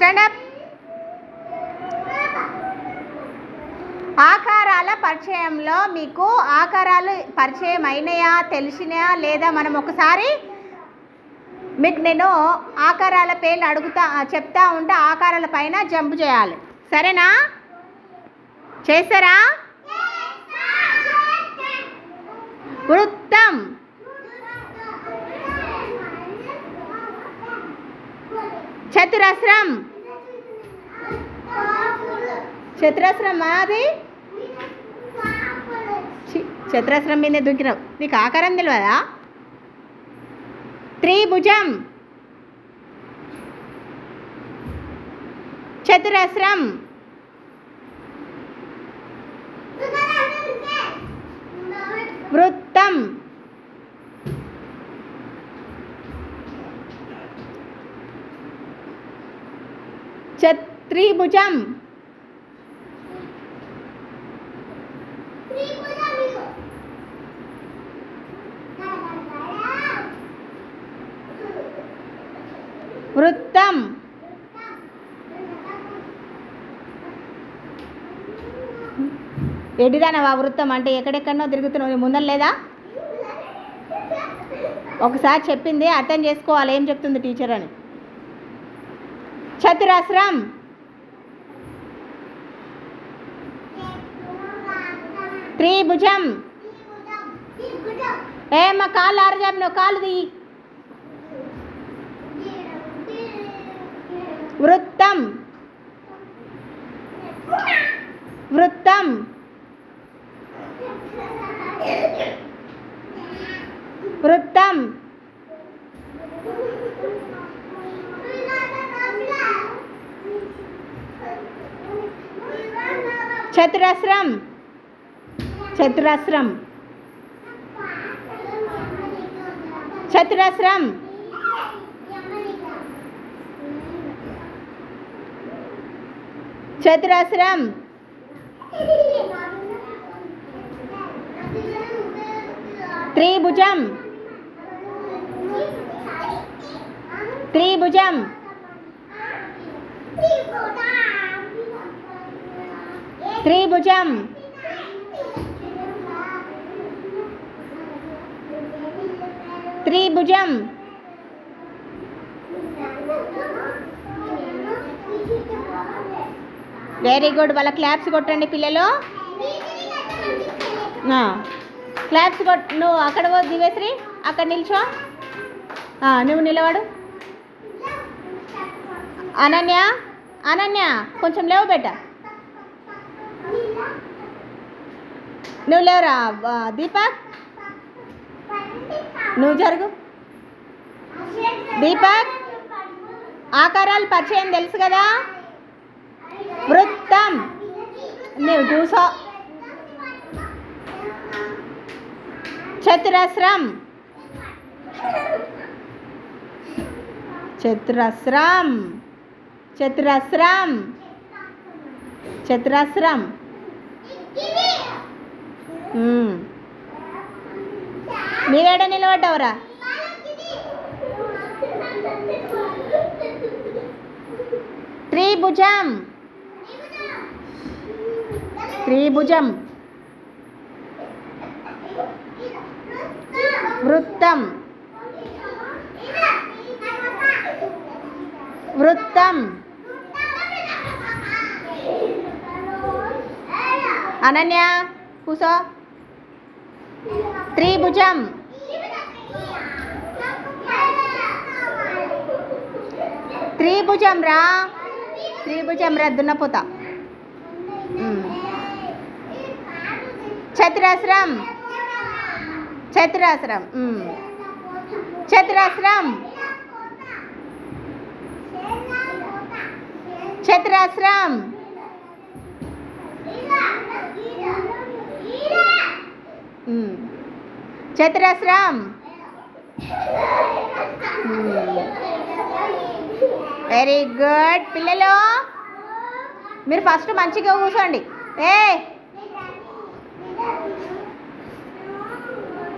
Stand up. ఆకారాల పరిచయంలో మీకు ఆకారాలు పరిచయం అయినాయా తెలిసినాయా లేదా మనం ఒకసారి మీకు నేను ఆకారాల పేర్లు అడుగుతా చెప్తా ఉంటే ఆకారాల పైన జంప్ చేయాలి. సరేనా? చేస్తారా వృత్తం. చతురస్రం. చతురస్రం అది? చతురస్రం మీద దుంకినాం. నీకు ఆకారం తెలియదా త్రిభుజం. చతురస్రం. వృత్తం. త్రిభుజం. వృత్తం. ఎడిదానవా? వృత్తం అంటే ఎక్కడెక్కడనో తిరుగుతున్నావు ముందర లేదా? ఒకసారి చెప్పింది అర్థం చేసుకోవాలి. ఏం చెప్తుంది టీచర్ అని? చతురస్రం. త్రిభుజం. ఏ మా కాళ్ళు ఆరజాబ్ నువ్వు కాళ్ళు దిగి వృత్తం వృత్తం వృత్తం చతురస్రం చతురస్రం చతురస్రం చతురస్రం త్రిభుజం త్రిభుజం త్రిభుజం వెరీ గుడ్ వాళ్ళ క్లాప్స్ కొట్టండి పిల్లలు. క్లాప్స్ కొట్ నువ్వు అక్కడ పో దివేశ్రీ. అక్కడ నిల్చో. నువ్వు నిలబడు. అనన్య అనన్య కొంచెం లేవు బెట్ట నువ్వు లేవురా దీపక్ నువ్వు జరుగు. దీపక్ ఆకారాలు పరిచయం తెలుసు కదా? వృత్తం. నువ్వు కూసో చతురస్రం. చతురస్రం. చతురస్రం. చతురస్రం. మీరేడ నీవేడ నిలబడ్డావురా? త్రిభుజం. త్రిభుజం. వృత్తం. వృత్తం. అనన్య కూసో. త్రిభుజం. త్రిభుజం రా. త్రిభుజం రా దున్నపోతా. చతురాశ్రం. చతురాశ్రం చతురాశ్రం. చతురాశ్రం. చతురాశ్రం. వెరీ గుడ్ పిల్లలు మీరు ఫస్ట్ మంచిగా కూర్చోండి. ఏ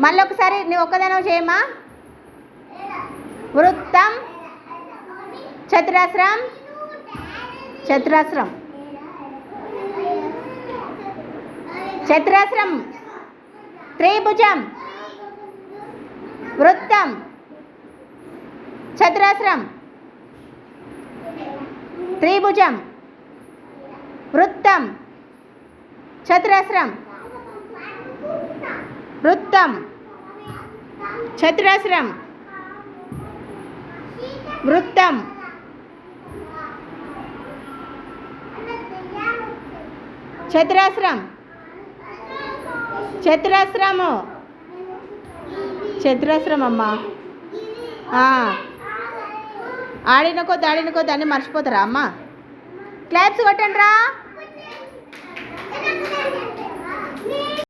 మళ్ళీ ఒకసారి నువ్వు ఒక్కదానో చేయమా వృత్తం చతురస్రం చతురస్రం. చతురస్రం త్రిభుజం వృత్తం చతురస్రం త్రిభుజం వృత్తం చతురస్రం వృత్తం. చతురస్రం. వృత్తం. చతురస్రం. చతురస్రము. చతురస్రం అమ్మా ఆడిన కొద్ది ఆడిన కొద్ది అన్నీ మర్చిపోతారా అమ్మా? క్లాప్స్ కొట్టండి రా